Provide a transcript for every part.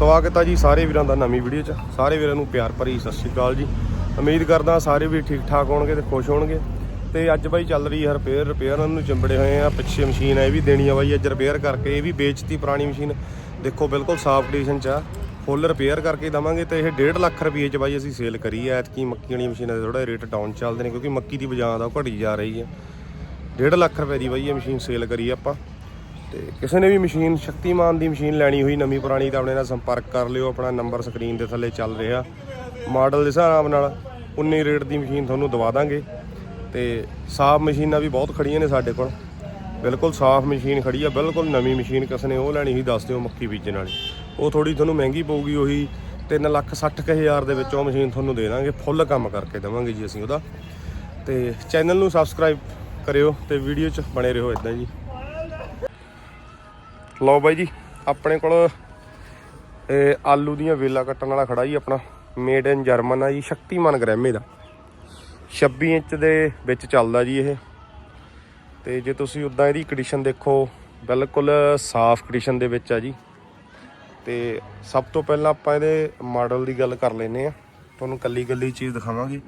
ਸਵਾਗਤ ਆ ਜੀ ਸਾਰੇ ਵੀਰਾਂ ਦਾ ਨਵੀਂ ਵੀਡੀਓ 'ਚ। ਸਾਰੇ ਵੀਰਾਂ ਨੂੰ ਪਿਆਰ ਭਰੀ ਸਤਿ ਸ਼੍ਰੀ ਅਕਾਲ ਜੀ। ਉਮੀਦ ਕਰਦਾ ਸਾਰੇ ਵੀ ਠੀਕ ਠਾਕ ਹੋਣਗੇ ਤੇ ਖੁਸ਼ ਹੋਣਗੇ। ਤੇ ਅੱਜ ਬਾਈ ਚੱਲ ਰਹੀ ਹੈ ਰਿਪੇਅਰ ਰਿਪੇਅਰਾਂ ਨੂੰ ਚੰਬੜੇ ਹੋਏ ਆ, ਪਿੱਛੇ ਮਸ਼ੀਨ ਹੈ ਇਹ ਵੀ ਦੇਣੀ ਆ ਬਾਈ ਅੱਜ ਰਿਪੇਅਰ ਕਰਕੇ, ਇਹ ਵੀ ਵੇਚਤੀ ਪੁਰਾਣੀ ਮਸ਼ੀਨ ਦੇਖੋ ਬਿਲਕੁਲ ਸਾਫ਼ ਕੰਡੀਸ਼ਨ 'ਚ ਆ। ਫੁੱਲ ਰਿਪੇਅਰ ਕਰਕੇ ਦਵਾਂਗੇ ਤੇ ਇਹ 1.5 ਲੱਖ ਰੁਪਏ 'ਚ ਬਾਈ ਅਸੀਂ ਸੇਲ ਕਰੀ ਐ ਐਤਕੀ ਮੱਕੀ ਵਾਲੀ ਮਸ਼ੀਨਾਂ ਦੇ ਥੋੜਾ ਰੇਟ ਡਾਊਨ ਚੱਲਦੇ ਨੇ ਕਿਉਂਕਿ ਮੱਕੀ ਦੀ ਬਜਾਂ ਦਾ ਉਹ ਘਟੀ ਜਾ ਰਹੀ ਹੈ 1.5 ਲੱਖ ਰੁਪਏ ਦੀ ਬਾਈ ਇਹ ਮਸ਼ੀਨ ਸੇਲ ਕਰੀ ਆਪਾਂ। ਤੇ ਕਿਸੇ ਨੇ ਵੀ ਮਸ਼ੀਨ, ਸ਼ਕਤੀਮਾਨ ਦੀ ਮਸ਼ੀਨ ਲੈਣੀ ਹੋਈ, ਨਵੀਂ ਪੁਰਾਣੀ, ਤਾਂ ਆਪਣੇ ਨਾਲ ਸੰਪਰਕ ਕਰ ਲਿਓ, ਆਪਣਾ ਨੰਬਰ ਸਕਰੀਨ ਦੇ ਥੱਲੇ ਚੱਲ ਰਿਹਾ। ਮਾਡਲ ਦੇ ਹਿਸਾਬ ਨਾਲ 19 ਰੇਟ ਦੀ ਮਸ਼ੀਨ ਤੁਹਾਨੂੰ ਦਵਾ ਦਾਂਗੇ। ਤੇ ਸਾਫ਼ ਮਸ਼ੀਨਾਂ ਵੀ ਬਹੁਤ ਖੜੀਆਂ ਨੇ ਸਾਡੇ ਕੋਲ। ਬਿਲਕੁਲ ਸਾਫ਼ ਮਸ਼ੀਨ ਖੜੀ ਆ, ਬਿਲਕੁਲ ਨਵੀਂ ਮਸ਼ੀਨ ਕਿਸੇ ਨੇ ਉਹ ਲੈਣੀ ਸੀ ਦੱਸ ਦਿਓ ਮੱਕੀ ਬੀਜਣ ਵਾਲੀ। ਉਹ ਥੋੜੀ ਤੁਹਾਨੂੰ ਮਹਿੰਗੀ ਪਊਗੀ, ਉਹੀ 3 ਲੱਖ 60 ਕੁ ਹਜ਼ਾਰ ਦੇ ਵਿੱਚ ਉਹ ਮਸ਼ੀਨ ਤੁਹਾਨੂੰ ਦੇ ਦਾਂਗੇ, ਫੁੱਲ ਕੰਮ ਕਰਕੇ ਦੇਵਾਂਗੇ ਜੀ ਅਸੀਂ ਉਹਦਾ। ਤੇ ਚੈਨਲ ਨੂੰ ਸਬਸਕ੍ਰਾਈਬ ਕਰਿਓ ਤੇ ਵੀਡੀਓ 'ਚ ਬਣੇ ਰਹੋ ਇਦਾਂ ਜੀ। ਲਓ ਬਾਈ ਜੀ, ਆਪਣੇ ਕੋਲ ਆਲੂ ਦੀਆਂ ਵੇਲਾ ਕੱਟਣ ਵਾਲਾ ਖੜਾ ਜੀ ਆਪਣਾ। ਮੇਡ ਇਨ ਜਰਮਨ ਆ ਜੀ, ਸ਼ਕਤੀਮਾਨ ਗ੍ਰੈਮੇ ਦਾ। 26 ਇੰਚ ਦੇ ਵਿੱਚ ਚੱਲਦਾ ਜੀ ਇਹ। ਤੇ ਜੇ ਤੁਸੀਂ ਉਦਾਂ ਇਹਦੀ ਕੰਡੀਸ਼ਨ ਦੇਖੋ, ਬਿਲਕੁਲ ਸਾਫ਼ ਕੰਡੀਸ਼ਨ ਦੇ ਵਿੱਚ ਆ ਜੀ। ਤੇ ਸਭ ਤੋਂ ਪਹਿਲਾਂ ਆਪਾਂ ਇਹਦੇ ਮਾਡਲ ਦੀ ਗੱਲ ਕਰ ਲੈਨੇ ਆ ਤੁਹਾਨੂੰ ਕੱਲੀ ਕੱਲੀ ਚੀਜ਼ ਦਿਖਾਵਾਂਗੇ।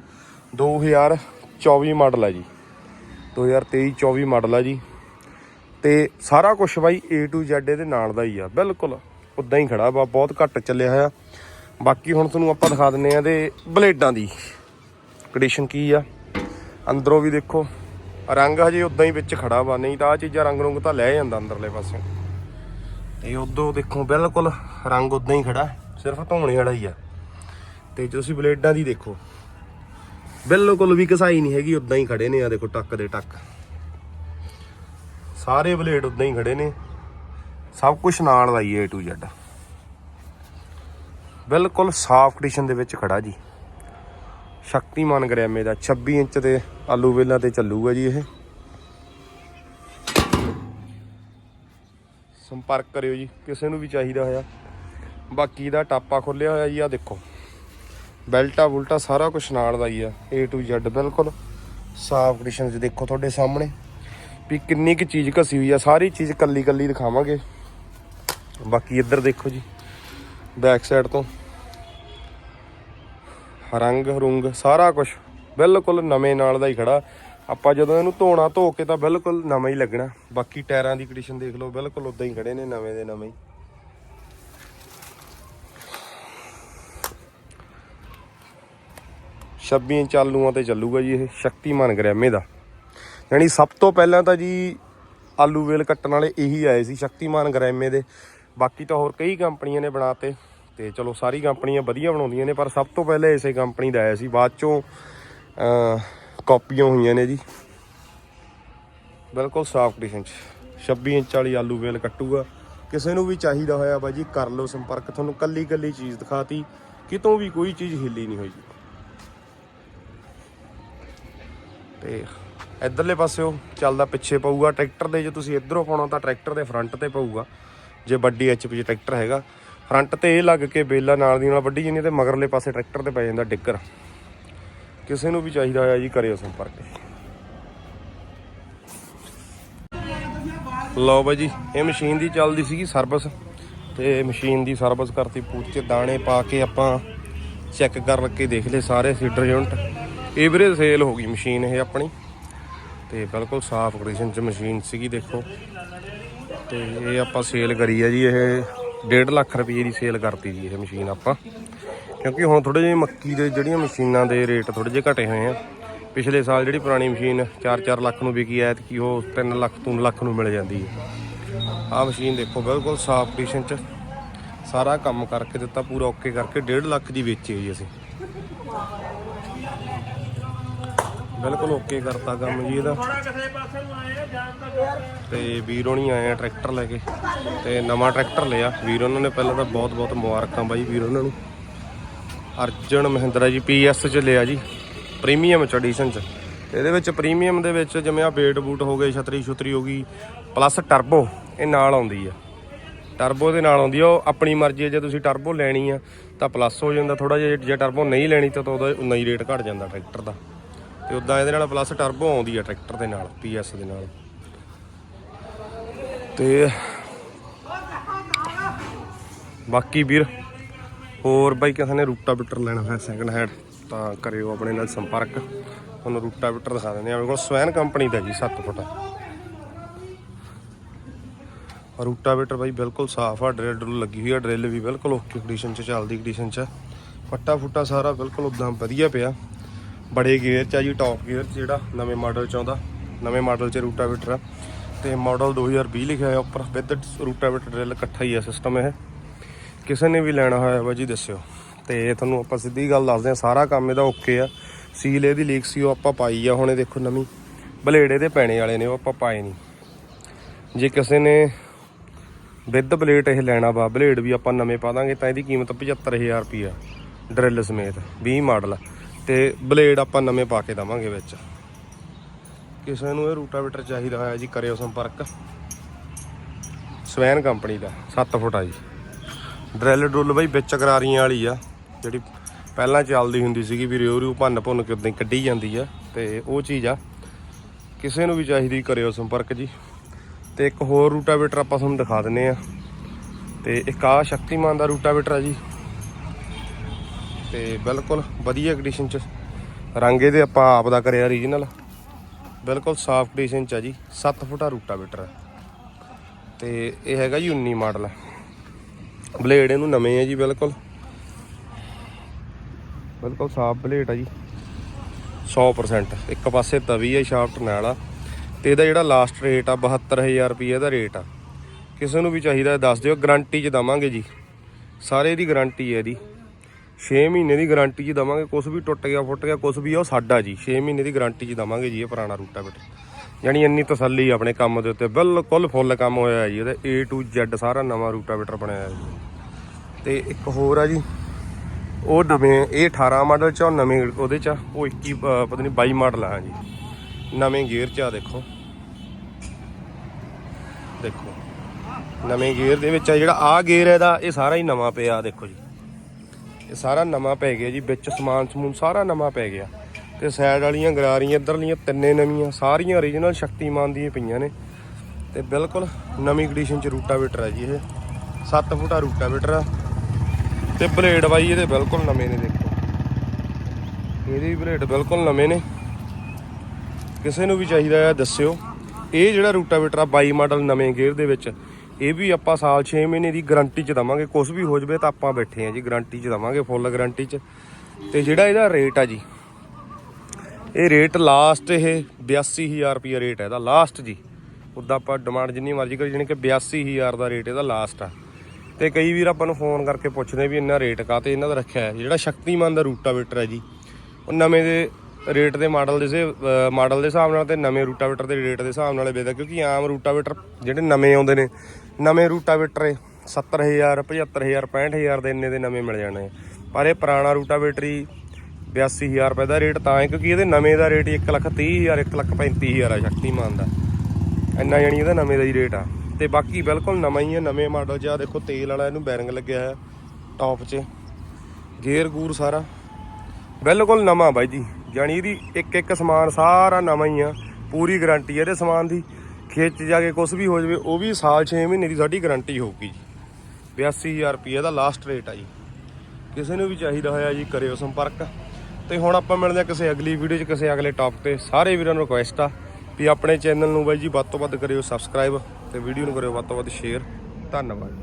2024 ਮਾਡਲ ਆ ਜੀ। 2023 24 ਮਾਡਲ ਆ ਜੀ। ਤੇ ਸਾਰਾ ਕੁਝ ਬਾਈ A to Z ਇਹਦੇ ਨਾਲ ਦਾ ਹੀ ਆ, ਬਿਲਕੁਲ। ਉਦਾਂ ਹੀ ਖੜਾ ਵਾ, ਬਹੁਤ ਘੱਟ ਚੱਲਿਆ ਹੋਇਆ। ਬਾਕੀ ਹੁਣ ਤੁਹਾਨੂੰ ਆਪਾਂ ਦਿਖਾ ਦਿੰਨੇ ਆ ਇਹਦੇ ਬਲੇਡਾਂ ਦੀ। ਕੰਡੀਸ਼ਨ ਕੀ ਆ? ਅੰਦਰੋਂ ਵੀ ਦੇਖੋ, ਰੰਗ ਹਜੇ ਉਦਾਂ ਹੀ ਵਿੱਚ ਖੜਾ ਵਾ, ਨਹੀਂ ਤਾਂ ਆ ਚੀਜ਼ਾਂ ਰੰਗ ਰੁੰਗ ਤਾਂ ਲੈ ਜਾਂਦਾ ਅੰਦਰਲੇ ਪਾਸੇ। ਤੇ ਉਦੋਂ ਦੇਖੋ, ਬਿਲਕੁਲ ਰੰਗ ਉਦਾਂ ਹੀ ਖੜਾ, ਸਿਰਫ ਧੋਣੇ ਵਾਲਾ ਹੀ ਆ। ਤੇ ਤੁਸੀਂ ਬਲੇਡਾਂ ਦੀ ਦੇਖੋ, ਬਿਲਕੁਲ ਵੀ ਕਸਾਈ ਨਹੀਂ ਹੈਗੀ, ਉਦਾਂ ਹੀ ਖੜੇ ਨੇ ਆ, ਦੇਖੋ, ਟੱਕ ਦੇ ਟੱਕ। ਸਾਰੇ ਬਲੇਡ ਉਦਾਂ ਹੀ ਖੜੇ ਨੇ। ਸਭ ਕੁਝ ਨਾਲ ਦਾ ਹੀ A to Z ਬਿਲਕੁਲ ਸਾਫ਼ ਕੰਡੀਸ਼ਨ ਦੇ ਵਿੱਚ ਖੜਾ ਜੀ। ਸ਼ਕਤੀਮਾਨ ਗ੍ਰੈਮੇ ਦਾ 26 ਇੰਚ ਦੇ ਆਲੂ ਵੇਲਾਂ ਤੇ ਚੱਲੂਗਾ ਜੀ ਇਹ। ਸੰਪਰਕ ਕਰਿਓ ਜੀ, ਕਿਸੇ ਨੂੰ ਵੀ ਚਾਹੀਦਾ ਹੋਇਆ। ਬਾਕੀ ਦਾ ਟਾਪਾ ਖੋਲਿਆ ਹੋਇਆ ਜੀ ਆ ਦੇਖੋ। ਬੈਲਟਾ ਬੁਲਟਾ ਸਾਰਾ ਕੁਝ ਨਾਲ ਦਾ ਹੀ ਆ, A to Z ਬਿਲਕੁਲ। ਸਾਫ਼ ਕੰਡੀਸ਼ਨ 'ਚ ਦੇਖੋ ਤੁਹਾਡੇ ਸਾਹਮਣੇ। ਵੀ ਕਿੰਨੀ ਕੁ ਚੀਜ਼ ਘਸੀ ਹੋਈ ਆ, ਸਾਰੀ ਚੀਜ਼ ਕੱਲੀ ਕੱਲੀ ਦਿਖਾਵਾਂਗੇ। ਬਾਕੀ ਇੱਧਰ ਦੇਖੋ ਜੀ ਬੈਕ ਸਾਈਡ ਤੋਂ। ਰੰਗ ਰੁੰਗ, ਸਾਰਾ ਕੁਝ ਬਿਲਕੁਲ ਨਵੇਂ ਨਾਲ ਦਾ ਹੀ ਖੜਾ। ਆਪਾਂ ਜਦੋਂ ਇਹਨੂੰ ਧੋਣਾ ਧੋ ਕੇ ਤਾਂ ਬਿਲਕੁਲ ਨਵਾਂ ਹੀ ਲੱਗਣਾ। ਬਾਕੀ ਟਾਇਰਾਂ ਦੀ ਕੰਡੀਸ਼ਨ ਦੇਖ ਲਓ, ਬਿਲਕੁਲ ਉਦਾਂ ਹੀ ਖੜੇ ਨੇ, ਨਵੇਂ ਦੇ ਨਵੇਂ ਹੀ। ਛੱਬੀ ਇੰਚ ਤੇ ਚੱਲੂਗਾ ਜੀ ਇਹ, ਸ਼ਕਤੀਮਾਨ ਗ੍ਰੈਮੇ ਦਾ। ਯਾਨੀ ਸਭ ਤੋਂ ਪਹਿਲਾਂ ਤਾਂ ਜੀ ਆਲੂ ਵੇਲ ਕੱਟਣ ਵਾਲੇ ਇਹੀ ਆਏ ਸੀ, ਸ਼ਕਤੀਮਾਨ ਗ੍ਰੈਮੇ ਦੇ। ਬਾਕੀ ਤਾਂ ਹੋਰ ਕਈ ਕੰਪਨੀਆਂ ਨੇ ਬਣਾਤੇ ਤੇ ਚਲੋ ਸਾਰੀ ਕੰਪਨੀਆਂ ਵਧੀਆ ਬਣਾਉਂਦੀਆਂ ਨੇ, ਪਰ ਸਭ ਤੋਂ ਪਹਿਲਾਂ ਇਸੇ ਕੰਪਨੀ ਦਾ ਆਇਆ ਸੀ। ਬਾਅਦ ਚੋਂ ਕਾਪੀਆਂ ਹੋਈਆਂ ਨੇ ਜੀ। ਬਿਲਕੁਲ ਸਾਫ਼ ਕੰਡੀਸ਼ਨ ਚ। 26 ਇੰਚ ਵਾਲੀ ਆਲੂ ਵੇਲ ਕੱਟੂਗਾ। ਕਿਸੇ ਨੂੰ ਵੀ ਚਾਹੀਦਾ ਹੋਇਆ ਬਾਜੀ ਕਰ ਲਓ ਸੰਪਰਕ। ਤੁਹਾਨੂੰ ਕੱਲੀ ਕੱਲੀ ਚੀਜ਼ ਦਿਖਾਤੀ। ਕਿਤੋਂ ਵੀ ਕੋਈ ਚੀਜ਼ ਹਿੱਲੀ ਨਹੀਂ ਹੋਈ। ਤੇ ਇਧਰਲੇ ਪਾਸਿਓ ਚੱਲਦਾ ਪਿੱਛੇ ਪਊਗਾ। ਟਰੈਕਟਰ ਦੇ ਜੇ ਤੁਸੀਂ ਇਧਰੋਂ ਪਾਉਣਾ ਤਾਂ ਟਰੈਕਟਰ ਦੇ ਫਰੰਟ ਤੇ ਪਊਗਾ। ਜੇ ਵੱਡੀ ਐਚਪੀ ਟਰੈਕਟਰ ਹੈਗਾ। ਫਰੰਟ ਤੇ ਇਹ ਲੱਗ ਕੇ ਬੇਲਾ ਨਾਲ ਦੀ ਨਾਲ ਵੱਡੀ ਜਿੰਨੀ ਤੇ ਮਗਰਲੇ ਪਾਸੇ ਟਰੈਕਟਰ ਤੇ ਪੈ ਜਾਂਦਾ ਡਿੱਗਰ। ਕਿਸੇ ਨੂੰ ਵੀ ਚਾਹੀਦਾ ਹੋਇਆ ਜੀ ਕਰਿਓ ਸੰਪਰਕ। ਲਓ ਬਾਈ ਜੀ, ਇਹ ਮਸ਼ੀਨ ਦੀ ਚੱਲਦੀ ਸੀਗੀ ਸਰਵਿਸ। ਤੇ ਮਸ਼ੀਨ ਦੀ ਸਰਵਿਸ ਕਰਤੀ ਪੂਛ ਦਾਣੇ ਪਾ ਕੇ ਆਪਾਂ ਚੈੱਕ ਕਰ ਕੇ ਦੇਖ ਲਏ ਸਾਰੇ ਸੀਡਰ ਯੂਨਿਟ। ਇਹ ਵੀਰੇ ਸੇਲ ਹੋ ਗਈ ਮਸ਼ੀਨ ਇਹ ਆਪਣੀ। ਤੇ ਬਿਲਕੁਲ ਸਾਫ਼ ਕੰਡੀਸ਼ਨ ਚ ਮਸ਼ੀਨ ਸੀਗੀ, ਦੇਖੋ। ਤੇ ਇਹ ਆਪਾਂ ਸੇਲ ਕਰੀ ਆ ਜੀ, ਇਹ 1.5 ਲੱਖ ਰੁਪਏ ਦੀ ਸੇਲ ਕਰਤੀ ਜੀ ਇਹ ਮਸ਼ੀਨ ਆਪਾਂ। ਕਿਉਂਕਿ ਹੁਣ ਥੋੜੇ ਜਿਹੇ ਮੱਕੀ ਦੇ ਜਿਹੜੀਆਂ ਮਸ਼ੀਨਾਂ ਦੇ ਰੇਟ ਥੋੜੇ ਜਿਹੇ ਘਟੇ ਹੋਏ ਆ। ਪਿਛਲੇ ਸਾਲ ਜਿਹੜੀ ਪੁਰਾਣੀ ਮਸ਼ੀਨ 4-4 ਲੱਖ ਨੂੰ ਵਿਕੀ ਐਤ ਕੀ ਉਹ 3 ਲੱਖ ਤੋਂ ਲੱਖ ਨੂੰ ਮਿਲ ਜਾਂਦੀ ਹੈ ਆਹ ਮਸ਼ੀਨ ਦੇਖੋ, ਬਿਲਕੁਲ ਸਾਫ਼ ਕੰਡੀਸ਼ਨ ਚ। ਸਾਰਾ ਕੰਮ ਕਰਕੇ ਦਿੱਤਾ, ਪੂਰਾ ਓਕੇ ਕਰਕੇ 1.5 ਲੱਖ ਦੀ ਵੇਚੀ ਜੀ ਅਸੀਂ। ਬਿਲਕੁਲ ਓਕੇ ਕਰਤਾ ਕੰਮ ਜੀ ਇਹਦਾ। ਤੇ ਵੀਰ ਹੋਣੀ ਆਏ ਆ ਟਰੈਕਟਰ ਲੈ ਕੇ। ਤੇ ਨਵਾਂ ਟਰੈਕਟਰ ਲਿਆ। ਵੀਰ ਉਹਨਾਂ ਨੇ ਪਹਿਲਾਂ ਤਾਂ ਬਹੁਤ ਬਹੁਤ ਮੁਬਾਰਕਾਂ ਬਾਈ ਵੀਰ ਉਹਨਾਂ ਨੂੰ। ਅਰਜਨ ਮਹਿੰਦਰਾ ਜੀ ਪੀਐਸ ਚ ਲਿਆ ਜੀ ਪ੍ਰੀਮੀਅਮ ਚ ਐਡੀਸ਼ਨ ਚ। ਇਹਦੇ ਵਿੱਚ ਪ੍ਰੀਮੀਅਮ ਦੇ ਵਿੱਚ ਜਿਵੇਂ ਆ ਬੇਟ ਬੂਟ ਹੋ ਗਏ ਛਤਰੀ ਛੁਤਰੀ ਹੋ ਗਈ ਪਲੱਸ ਟਰਬੋ ਇਹ ਨਾਲ ਆਉਂਦੀ ਆ। ਟਰਬੋ ਦੇ ਨਾਲ ਆਉਂਦੀ ਆ ਉਹ ਆਪਣੀ ਮਰਜ਼ੀ ਹੈ ਜੇ ਤੁਸੀਂ ਟਰਬੋ ਲੈਣੀ ਆ ਤਾਂ ਪਲੱਸ ਹੋ ਜਾਂਦਾ। ਥੋੜਾ ਜਿਹਾ ਜੇ ਟਰਬੋ ਨਹੀਂ ਲੈਣੀ ਤਾਂ ਤਾਂ ਉਹਦਾ ਉਨਾ ਹੀ ਰੇਟ ਘਟ ਜਾਂਦਾ ਟਰੈਕਟਰ ਦਾ। ਤੇ ਉਦਾਂ ਇਹਦੇ ਨਾਲ ਪਲੱਸ ਟਰਬੋ ਆਉਂਦੀ ਆ ਟਰੈਕਟਰ ਦੇ ਨਾਲ ਪੀਐਸ ਦੇ ਨਾਲ। ਤੇ ਬਾਕੀ ਵੀਰ, ਹੋਰ ਬਾਈ ਕਿਸੇ ਨੇ ਰੂਟਾਵੀਟਰ ਲੈਣਾ ਹੈ ਸੈਕੰਡ ਹੈਂਡ ਤਾਂ ਕਰਿਓ ਆਪਣੇ ਨਾਲ ਸੰਪਰਕ। ਤੁਹਾਨੂੰ ਰੂਟਾ ਰੂਟਾਵੀਟਰ ਦਿਖਾ ਦਿੰਦੇ ਆ ਮੇਰੇ ਕੋਲ ਸਵੈਨ ਕੰਪਨੀ ਦਾ ਜੀ 7 ਫੁੱਟ। ਰੂਟਾਵੀਟਰ ਬਾਈ ਬਿਲਕੁਲ ਸਾਫ਼ ਆ, ਡਰਿਲ ਡਰੁਲ ਲੱਗੀ ਹੋਈ ਆ, ਡਰਿਲ ਵੀ ਬਿਲਕੁਲ ਓਕੇ ਕੰਡੀਸ਼ਨ 'ਚ, ਚੱਲਦੀ ਕੰਡੀਸ਼ਨ 'ਚ। ਫੱਟਾ ਫੁੱਟਾ ਸਾਰਾ ਬਿਲਕੁਲ ਉਦਾਂ ਵਧੀਆ ਪਿਆ। ਬੜੇ ਗੇਅਰ 'ਚ ਆ ਜੀ ਟੌਪ ਗੇਅਰ 'ਚ ਜਿਹੜਾ ਨਵੇਂ ਮਾਡਲ 'ਚ ਆਉਂਦਾ। ਨਵੇਂ ਮਾਡਲ 'ਚ ਰੂਟਾਵੇਟਰ ਆ। ਤੇ ਮਾਡਲ 2020 ਲਿਖਿਆ ਹੋਇਆ ਉੱਪਰ ਵਿਦ ਰੂਟਾਵੀਟਰ ਡਰਿਲ ਇਕੱਠਾ ਹੀ ਆ ਸਿਸਟਮ ਇਹ। ਕਿਸੇ ਨੇ ਵੀ ਲੈਣਾ ਹੋਇਆ ਵਾ ਜੀ, ਦੱਸਿਓ। ਤੇ ਤੁਹਾਨੂੰ ਆਪਾਂ ਸਿੱਧੀ ਗੱਲ ਦੱਸਦੇ ਆ ਸਾਰਾ ਕੰਮ ਇਹਦਾ ਓਕੇ ਆ। ਸੀਲ ਇਹਦੀ ਲੀਕ ਸੀ, ਉਹ ਆਪਾਂ ਪਾਈ ਆ, ਹੁਣ ਇਹ ਦੇਖੋ ਨਵੀਂ। ਬਲੇਡ ਇਹਦੇ ਪੈਣੇ ਵਾਲੇ ਨੇ, ਉਹ ਆਪਾਂ ਪਾਏ ਨਹੀਂ। ਜੇ ਕਿਸੇ ਨੇ ਵਿਦ ਬਲੇਡ ਇਹ ਲੈਣਾ ਵਾ ਬਲੇਡ ਵੀ ਆਪਾਂ ਨਵੇਂ ਪਾ ਦਾਂਗੇ, ਤਾਂ ਇਹਦੀ ਕੀਮਤ 75000 ਰੁਪਈਆ। ਡਰਿਲ ਸਮੇਤ 20 ਮਾਡਲ ਤੇ ਬਲੇਡ ਆਪਾਂ ਨਵੇਂ ਪਾ ਕੇ ਦਵਾਂਗੇ ਵਿੱਚ। ਕਿਸੇ ਨੂੰ ਇਹ ਰੂਟਾਵੇਟਰ ਚਾਹੀਦਾ ਹੋਇਆ ਜੀ, ਕਰਿਓ ਸੰਪਰਕ। ਸਵੈਨ ਕੰਪਨੀ ਦਾ 7 ਫੁੱਟ ਆ ਜੀ। ਡਰਿਲ ਡਰੁੱਲ ਬਈ ਵਿੱਚ ਕਰਾਰੀਆਂ ਵਾਲੀ ਆ, ਜਿਹੜੀ ਪਹਿਲਾਂ ਚੱਲਦੀ ਹੁੰਦੀ ਸੀਗੀ ਵੀ ਰਿਓ ਰਿਓ ਭੰਨ ਭੁੰਨ ਕੇ ਉਦਾਂ ਹੀ ਕੱਢੀ ਜਾਂਦੀ ਆ, ਤੇ ਉਹ ਚੀਜ਼ ਆ। ਕਿਸੇ ਨੂੰ ਵੀ ਚਾਹੀਦੀ ਕਰਿਓ ਸੰਪਰਕ ਜੀ। ਤੇ ਇੱਕ ਹੋਰ ਰੂਟਾਵੇਟਰ ਆਪਾਂ ਤੁਹਾਨੂੰ ਦਿਖਾ ਦਿੰਨੇ ਆ। ਤੇ ਇੱਕ ਆ ਸ਼ਕਤੀਮਾਨ ਦਾ ਰੂਟਾਵੇਟਰ ਆ ਜੀ। ਤੇ ਬਿਲਕੁਲ ਵਧੀਆ ਕੰਡੀਸ਼ਨ ਚ। ਰੰਗ ਇਹਦੇ ਆਪਾਂ ਆਪ ਦਾ ਕਰਿਆ ਰੀਜਨਲ ਬਿਲਕੁਲ ਸਾਫ਼ ਕੰਡੀਸ਼ਨ ਚ ਆ ਜੀ। 7 ਫੁੱਟਾ ਰੂਟਾਵੇਟਰ ਆ। ਤੇ ਇਹ ਹੈਗਾ ਜੀ 19 ਮਾਡਲ। ਬਲੇਡ ਇਹਨੂੰ ਨਵੇਂ ਆ ਜੀ, ਬਿਲਕੁਲ। ਬਿਲਕੁਲ ਸਾਫ਼ ਬਲੇਡ ਆ ਜੀ। 100% ਇੱਕ ਪਾਸੇ ਤਵੀ ਹੈ ਸ਼ਾਫਟ ਨਾਲ ਆ। ਤੇ ਇਹਦਾ ਜਿਹੜਾ ਲਾਸਟ ਰੇਟ ਆ 72000 ਰੁਪਏ ਦਾ ਰੇਟ ਆ। ਕਿਸੇ ਨੂੰ ਵੀ ਚਾਹੀਦਾ, ਦੱਸ ਦਿਓ। ਗਾਰੰਟੀ 'ਚ ਦਵਾਂਗੇ ਜੀ। ਸਾਰੇ ਦੀ ਗਾਰੰਟੀ ਹੈ ਇਹਦੀ। 6 ਮਹੀਨੇ ਦੀ ਗਾਰੰਟੀ 'ਚ ਦਵਾਂਗੇ ਕੁਝ ਵੀ ਟੁੱਟ ਗਿਆ ਫੁੱਟ ਗਿਆ ਕੁਝ ਵੀ ਆ ਉਹ ਸਾਡਾ ਜੀ। 6 ਮਹੀਨੇ ਦੀ ਗਾਰੰਟੀ 'ਚ ਦਵਾਂਗੇ ਜੀ ਇਹ ਪੁਰਾਣਾ ਰੂਟਾਵੇਟਰ ਯਾਨੀ ਇੰਨੀ ਤਸੱਲੀ ਆਪਣੇ ਕੰਮ ਦੇ ਉੱਤੇ। ਬਿਲਕੁਲ ਫੁੱਲ ਕੰਮ ਹੋਇਆ ਜੀ ਇਹਦਾ। A to Z ਸਾਰਾ ਨਵਾਂ ਰੂਟਾਵੇਟਰ ਬਣਿਆ ਜੀ। ਤੇ ਇੱਕ ਹੋਰ ਆ ਜੀ ਉਹ ਨਵੇਂ ਇਹ 18 ਮਾਡਲ ਚ ਉਹ ਨਵੇਂ ਉਹਦੇ ਚ ਆ, ਉਹ 21 ਪਤਾ ਨਹੀਂ 22 ਮਾਡਲ ਆ ਜੀ। ਨਵੇਂ ਗੇਅਰ ਚ ਆ ਦੇਖੋ। ਦੇਖੋ। ਨਵੇਂ ਗੇਅਰ ਦੇ ਵਿੱਚ ਆ ਜਿਹੜਾ ਆ ਗੇਅਰ ਇਹਦਾ ਇਹ ਸਾਰਾ ਹੀ ਨਵਾਂ ਪਿਆ ਦੇਖੋ ਜੀ। ਇਹ ਸਾਰਾ ਨਵਾਂ ਪੈ ਗਿਆ ਜੀ, ਵਿੱਚ ਸਮਾਨ ਸਮੂਨ ਸਾਰਾ ਨਵਾਂ ਪੈ ਗਿਆ। ਤੇ ਸਾਈਡ ਵਾਲੀਆਂ ਗਰਾਰੀਆਂ, ਇਧਰਲੀਆਂ ਤਿੰਨੇ ਨਵੀਆਂ, ਸਾਰੀਆਂ origignal ਸ਼ਕਤੀਮਾਨ ਦੀਆਂ ਪਈਆਂ ਨੇ। ਤੇ ਬਿਲਕੁਲ ਨਵੀਂ ਕੰਡੀਸ਼ਨ ਚ ਰੂਟਾਵੇਟਰ ਹੈ ਜੀ ਇਹ। 7 ਫੁੱਟਾ ਰੂਟਾਵੇਟਰ ਆ। ਤੇ ਬਲੇਡ ਬਾਈ ਇਹਦੇ ਬਿਲਕੁਲ ਨਵੇਂ ਨੇ ਦੇਖੋ। ਇਹਦੀ ਵੀ ਬਲੇਡ ਬਿਲਕੁਲ ਨਵੇਂ ਨੇ। ਕਿਸੇ ਨੂੰ ਵੀ ਚਾਹੀਦਾ ਆ, ਦੱਸਿਓ। ਇਹ ਜਿਹੜਾ ਰੂਟਾਵੇਟਰ ਆ 22 ਮਾਡਲ ਨਵੇਂ ਗੇਅਰ ਦੇ ਵਿੱਚ। ਇਹ ਵੀ ਆਪਾਂ ਸਾਲ 6 ਮਹੀਨੇ ਦੀ ਗਾਰੰਟੀ ਚ ਦਵਾਂਗੇ। ਕੁਝ ਵੀ ਹੋ ਜਵੇ ਤਾਂ ਆਪਾਂ ਬੈਠੇ ਆ ਜੀ ਗਾਰੰਟੀ ਚ ਦਵਾਂਗੇ ਫੁੱਲ ਗਾਰੰਟੀ ਚ। ਤੇ ਜਿਹੜਾ ਇਹਦਾ ਰੇਟ ਆ ਜੀ, ਇਹ ਰੇਟ ਲਾਸਟ ਇਹ 82000 ਰੁਪਏ ਰੇਟ ਹੈ ਇਹਦਾ ਲਾਸਟ ਜੀ। ਉਦਾਂ ਆਪਾਂ ਡਿਮਾਂਡ ਜਿੰਨੀ ਮਰਜ਼ੀ ਕਰੀ ਜਾਣੀ ਕਿ 82000 ਦਾ ਰੇਟ ਇਹਦਾ ਲਾਸਟ ਆ। ਤੇ ਕਈ ਵੀਰ ਆਪਾਂ ਨੂੰ ਫੋਨ ਕਰਕੇ ਪੁੱਛਦੇ ਵੀ ਇੰਨਾ ਰੇਟ ਕਾਤੇ ਇਹਨਾਂ ਦਾ ਰੱਖਿਆ ਹੈ? ਜਿਹੜਾ ਸ਼ਕਤੀਮਾਨ ਦਾ ਰੂਟਾਵੇਟਰ ਹੈ ਜੀ, ਉਹ ਨਵੇਂ ਦੇ ਰੇਟ ਦੇ ਮਾਡਲ ਦੇ ਸੇ ਮਾਡਲ ਦੇ ਹਿਸਾਬ ਨਾਲ ਤੇ ਨਵੇਂ ਰੂਟਾਵੇਟਰ ਦੇ ਰੇਟ ਦੇ ਹਿਸਾਬ ਨਾਲ ਵੇਚਦਾ, ਕਿਉਂਕਿ ਆਮ ਰੂਟਾਵੇਟਰ ਜਿਹੜੇ ਨਵੇਂ ਆਉਂਦੇ ਨੇ, ਨਵੇਂ ਰੂਟਾਵੇਟਰ ਇਹ 70000 75000 65000 ਦੇ ਇੰਨੇ ਦੇ ਨਵੇਂ ਮਿਲ ਜਾਣੇ ਆ। ਪਰ ਇਹ ਪੁਰਾਣਾ ਰੂਟਾਵੇਟਰ ਹੀ 82000 ਰੁਪਏ ਦਾ ਰੇਟ ਤਾਂ ਹੈ, ਕਿਉਂਕਿ ਇਹਦੇ ਨਵੇਂ ਦਾ ਰੇਟ 1 ਲੱਖ 30000 1 ਲੱਖ 35000 ਆ ਸ਼ਕਤੀਮਾਨ ਦਾ। ਇੰਨਾ ਜਾਨੀ ਇਹਦਾ ਨਵੇਂ ਦਾ ਹੀ ਰੇਟ ਆ। ਤੇ ਬਾਕੀ ਬਿਲਕੁਲ ਨਵਾਂ ਹੀ ਹੈ ਨਵੇਂ ਮਾਡਲ 'ਚ ਆ, ਦੇਖੋ ਤੇਲ ਵਾਲਾ ਇਹਨੂੰ ਬੈਰਿੰਗ ਲੱਗਿਆ ਹੈ ਟੌਪ 'ਚ। ਗੇਅਰ ਗੂਰ ਸਾਰਾ। ਬਿਲਕੁਲ ਨਵਾਂ ਬਾਈ ਜੀ। ਜਾਨੀ ਇਹਦੀ ਇੱਕ ਇੱਕ ਸਮਾਨ ਸਾਰਾ ਨਵਾਂ ਹੀ ਆ, ਪੂਰੀ ਗਾਰੰਟੀ ਇਹਦੇ ਸਮਾਨ ਦੀ। ਖੇਤ 'ਚ ਜਾ ਕੇ ਕੁਝ ਵੀ ਹੋ ਜਾਵੇ, ਉਹ ਵੀ ਸਾਲ 6 ਮਹੀਨੇ ਦੀ ਸਾਡੀ ਗਾਰੰਟੀ ਹੋਊਗੀ ਜੀ। 82000 ਰੁਪਏ ਦਾ ਲਾਸਟ ਰੇਟ ਆ ਜੀ। ਕਿਸੇ ਨੂੰ ਵੀ ਚਾਹੀਦਾ ਹੋਇਆ ਜੀ, ਕਰਿਓ ਸੰਪਰਕ। ਤੇ ਹੁਣ ਆਪਾਂ ਮਿਲਦੇ ਹਾਂ ਕਿਸੇ ਅਗਲੀ ਵੀਡੀਓ 'ਚ, ਕਿਸੇ ਅਗਲੇ ਟੌਪਿਕ ਤੇ। ਸਾਰੇ ਵੀਰਾਂ ਨੂੰ ਰਿਕੁਐਸਟ ਆ ਵੀ ਆਪਣੇ ਚੈਨਲ ਨੂੰ ਬਾਈ ਜੀ ਵੱਧ ਤੋਂ ਵੱਧ ਕਰਿਓ ਸਬਸਕ੍ਰਾਈਬ ਤੇ ਵੀਡੀਓ ਨੂੰ ਕਰਿਓ ਵੱਧ ਤੋਂ ਵੱਧ ਸ਼ੇਅਰ ਧੰਨਵਾਦ।